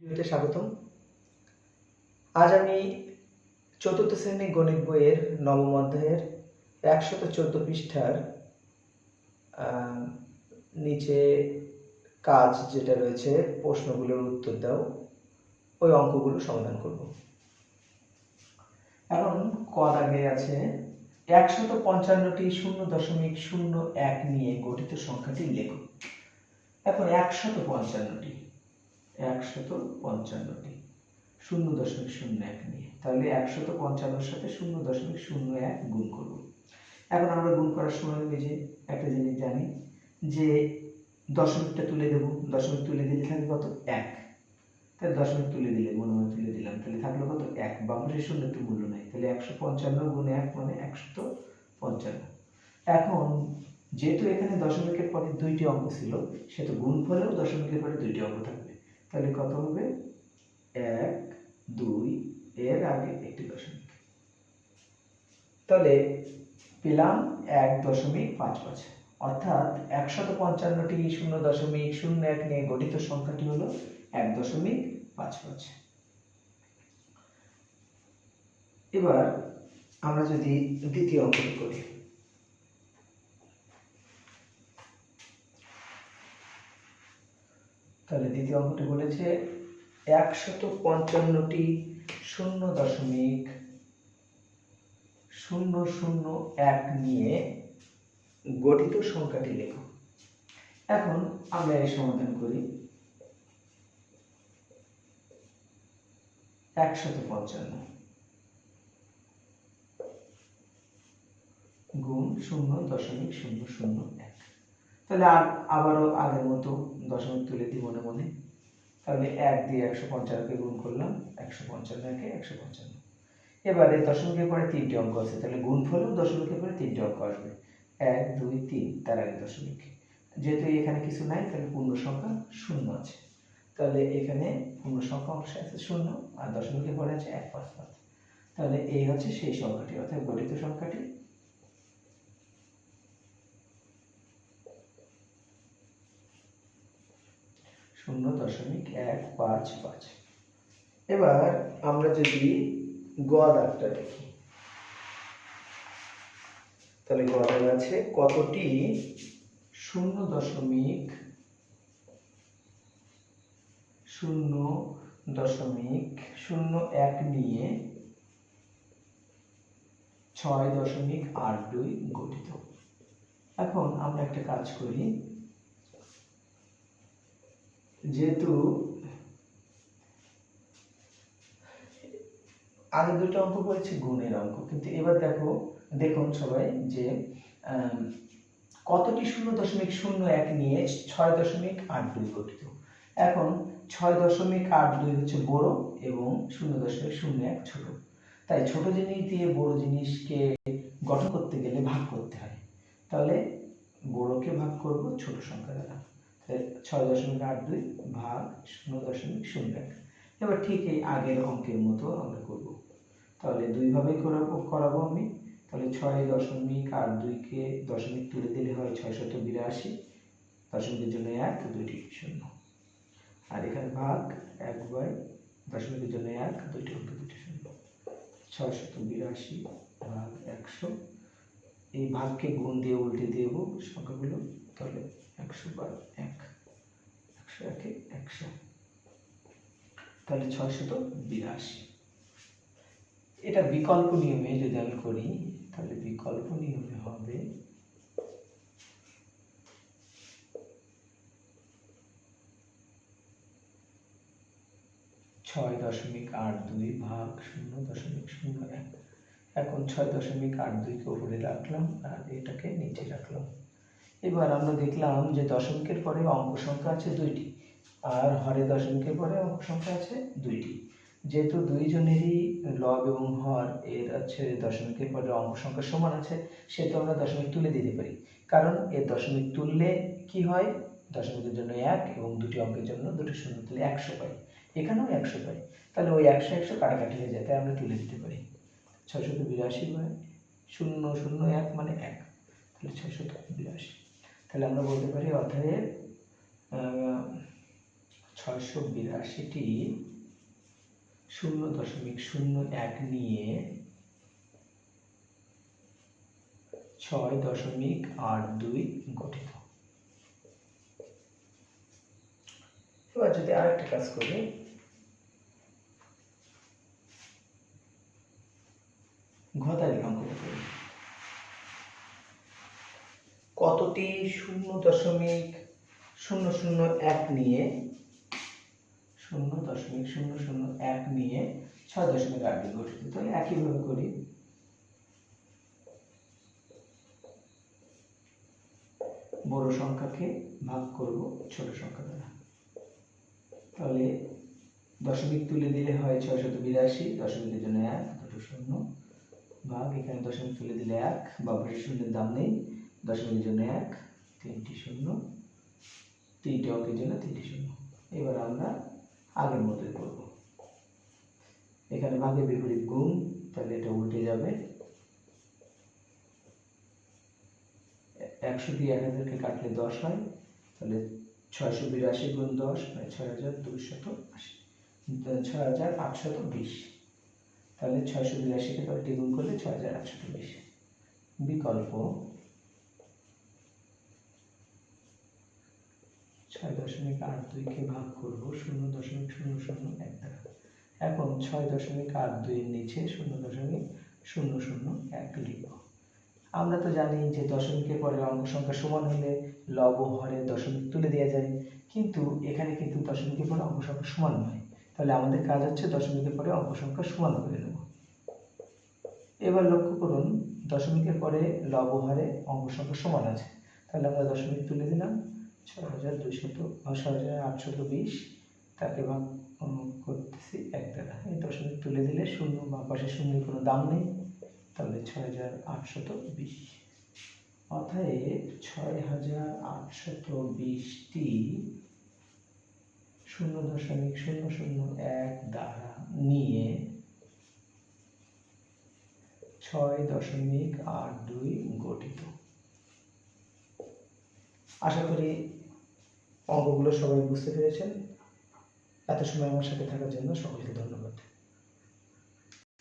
ভিডিওতে স্বাগতম। আজ আমি চতুর্থ শ্রেণি গণিত বইয়ের নবম অধ্যায়ের একশত চোদ্দ পৃষ্ঠার নিচে কাজ যেটা রয়েছে, প্রশ্নগুলোর উত্তর দাও। ওই অঙ্কগুলো সমাধান করব। এখন ক আগে আছে, একশত পঞ্চান্নটি শূন্য দশমিক শূন্য এক নিয়ে গঠিত সংখ্যাটি লেখো। এখন একশত পঞ্চান্নটি। একশত পঞ্চান্নটি। শূন্য দশমিক শূন্য এক নিয়ে। তাহলে একশত পঞ্চান্নর সাথে শূন্য দশমিক শূন্য এক গুণ করব। এখন আমরা গুণ করার সময় ওই যে, একটা জিনিস জানি, যে দশমিকটা তুলে দেব। দশমিক তুলে দিলে থাকবে কত? এক। তাহলে দশমিক তুলে দিলে, মনে মনে তুলে দিলাম, তাহলে থাকল কত? এক। বামসে শূন্য একটু মূল্য নাই। তাহলে একশো পঞ্চান্ন গুণ এক মানে একশত পঞ্চান্ন। এখন যেহেতু এখানে দশমিকের পরে দুইটি অঙ্ক ছিল সেহেতু গুণ ফলেও দশমিকের পরে দুইটি অঙ্ক থাকবে। তাহলে কত হবে? এক, দুই, এর আগে একটি দশমিক। তাহলে পেলাম এক দশমিক পাঁচ পাঁচ। অর্থাৎ একশত পঞ্চান্নটি শূন্য দশমিক শূন্য এক নিয়ে গঠিত সংখ্যাটি হলো এক দশমিক পাঁচ পাঁচ। এবার আমরা যদি দ্বিতীয় অঙ্কটি করি। তাহলে দ্বিতীয় অঙ্কটি বলেছে একশত পঞ্চান্নটি শূন্য দশমিক শূন্য শূন্য এক নিয়ে গঠিত সংখ্যাটি লেখো। এখন আমরা এই সমাধান করি। একশত পঞ্চান্ন গুণ শূন্য দশমিক শূন্য শূন্য এক। তাহলে আর আবারও আগের মতো দশমিক তুলে দিই মনে মনে। তাহলে এক দিয়ে একশো পঞ্চান্নকে গুণ করলাম, একশো পঞ্চান্ন একে একশো পঞ্চান্ন। এবারে দশমিকের পরে তিনটি অঙ্ক আছে, তাহলে গুণ ফলেও দশমিকের পরে তিনটি অঙ্ক আসবে। এক, দুই, তিন, তার আগে দশমিক। যেহেতু এখানে কিছু নাই, তাহলে পূর্ণ সংখ্যা শূন্য আছে। তাহলে এখানে পূর্ণ সংখ্যা অংশে আছে শূন্য আর দশমিকের পরে আছে এক পাঁচ পাঁচ। তাহলে এই হচ্ছে সেই সংখ্যাটি, অর্থাৎ গঠিত সংখ্যাটি। শূন্য দশমিক এক পাঁচ পাঁচ। এবার আমরা যদি গ দাগটা দেখি, তাহলে গ দাগ আছে কতটি? শূন্য দশমিক শূন্য দশমিক, শূন্য এক নিয়ে ছয় দশমিক আট দুই গঠিত। এখন আমরা একটা কাজ করি যেহেতু আগে দুটো অঙ্ক করেছি, গুণের অঙ্ক। কিন্তু এবার দেখো, দেখুন সবাই যে কতটি শূন্য দশমিক শূন্য এক নিয়ে ছয় দশমিক আট দুই গঠিত? এখন ছয় দশমিক আট দুই হচ্ছে বড় এবং শূন্য দশমিক শূন্য এক ছোট। তাই ছোট জিনিস দিয়ে বড় জিনিসকে গঠন করতে গেলে ভাগ করতে হয়। তাহলে বড়কে ভাগ করব, ছোট সংখ্যা দ্বারা ছয় দশমিক আট দুই ভাগ শূন্য দশমিক শূন্য এক। এবার ঠিক এই আগের অঙ্কের মতো আমরা করব। তাহলে দুইভাবেই করাবো করাবো আমি। তাহলে ছয় দশমিক আট দুইকে দশমিক তুলে দিলে হয় ছয় শত বিরাশি, দশমিকের জন্য এক দুইটি শূন্য। আর এখানে ভাগ এক বাই দশমিকের জন্য এক, দুইটি অঙ্ক, দুইটি শূন্য। ছয় শত বিরাশি ভাগ একশো। এই ভাগকে গুণ দিয়ে উল্টে দেব সংখ্যাগুলো। তাহলে একশো বার এক। একশো একে একশো। তাহলে ছয়শত বিরাশি। এটা বিকল্প নিয়মে যদি আমি করি, তাহলে বিকল্প নিয়মে হবে ছয় দশমিক আট দুই ভাগ শূন্য দশমিক শূন্য এক। এখন ছয় দশমিক আট দুইকে উপরে রাখলাম আর এটাকে নিচে রাখলাম। এবার আমরা দেখলাম যে দশমিকের পরে অঙ্ক সংখ্যা আছে দুইটি, আর হরে দশমিকের পরে অঙ্ক সংখ্যা আছে দুইটি। যেহেতু দুইজনেরই লব এবং হর, এর আছে দশমিকের পরে অঙ্ক সংখ্যা সমান আছে, সেহেতু আমরা দশমিক তুলে দিতে পারি। কারণ এর দশমিক তুললে কি হয়? দশমিকের জন্য এক এবং দুটি অঙ্কের জন্য দুটি শূন্য তুলে একশো পাই। এখানেও একশো পাই। তাহলে ওই একশো একশো কাটাকাটি হয়ে যায়, তাই আমরা তুলে দিতে পারি। ছশত বিরাশি বাই শূন্য শূন্য এক মানে এক। তাহলে ছশত বিরাশি। তাহলে আমরা বলতে পারি আহ, ছয়শো বিরাশিটি শূন্য দশমিক শূন্য এক নিয়ে ছয় দশমিক আট দুই গঠিত। এবার যদি আরেকটা কাজ করি। ঘতারি অঙ্কটা করি কতটি শূন্য দশমিক শূন্য শূন্য এক নিয়ে, শূন্য দশমিক শূন্য শূন্য এক নিয়ে ছয় দশমিক আট দিয়ে গঠিত। তাহলে একইভাবে করি। বড় সংখ্যাকে ভাগ করব ছোট সংখ্যা দ্বারা। তাহলে দশমিক তুলে দিলে হয় ছয়শত বিরাশি দশমিকের জন্য এক, দুটো শূন্য। ভাগ, এখানে দশমিক তুলে দিলে এক বা শূন্যের দাম নেই। দশমিকের জন্য এক, তিনটি শূন্য, তিনটে অঙ্কের জন্য তিনটি শূন্য। এবার আমরা আগের মতোই করব। এখানে ভাগে বিপরীত গুণ, তাহলে এটা উল্টে যাবে। একশো দিয়ে এক হাজারকে কাটলে দশ হয়, তাহলে ছয়শো বিরাশি গুণ দশ মানে ছয় হাজার দুইশত আশি। ছয় হাজার আটশত বিশ। তাহলে ছয়শো বিরাশিকে কয়েকটি গুণ করলে ছয় হাজার আটশত বিশ। বিকল্প ছয় দশমিক আট দুইকে ভাগ করব, শূন্য দশমিক শূন্য শূন্য এক দ্বারা। এখন ছয় দশমিক আট দুইয়ের নিচে শূন্য দশমিক শূন্য শূন্য এক লিখব। আমরা তো জানি যে দশমিকের পরে অঙ্ক সংখ্যা সমান হলে লব হরে দশমিক তুলে দেওয়া যায়, কিন্তু এখানে কিন্তু দশমিকের পরে অঙ্ক সংখ্যা সমান নয়। তাহলে আমাদের কাজ হচ্ছে দশমিকের পরে অঙ্ক সংখ্যা সমান করে নেব। এবার লক্ষ্য করুন, দশমিকের পরে লব হরে অঙ্ক সংখ্যা সমান আছে। তাহলে আমরা দশমিক তুলে দিলাম। ছয় হাজার দুইশত ছয় হাজার আটশত বিশ। তাকে ভাগ করতেছি এক দ্বারা এই দশমিক তুলে দিলে শূন্য, বা পাশে শূন্যের কোনো দাম নেই। তাহলে ছয় হাজার আটশত বিশ। অতএব ছয় হাজার আটশত বিশটি শূন্য দশমিক শূন্য শূন্য এক দ্বারা নিয়ে ছয় দশমিক আট দুই গঠিত। আশা করি অঙ্কগুলো সবাই বুঝতে পেরেছেন। এত সময় আমার সাথে থাকার জন্য সকলকে ধন্যবাদ।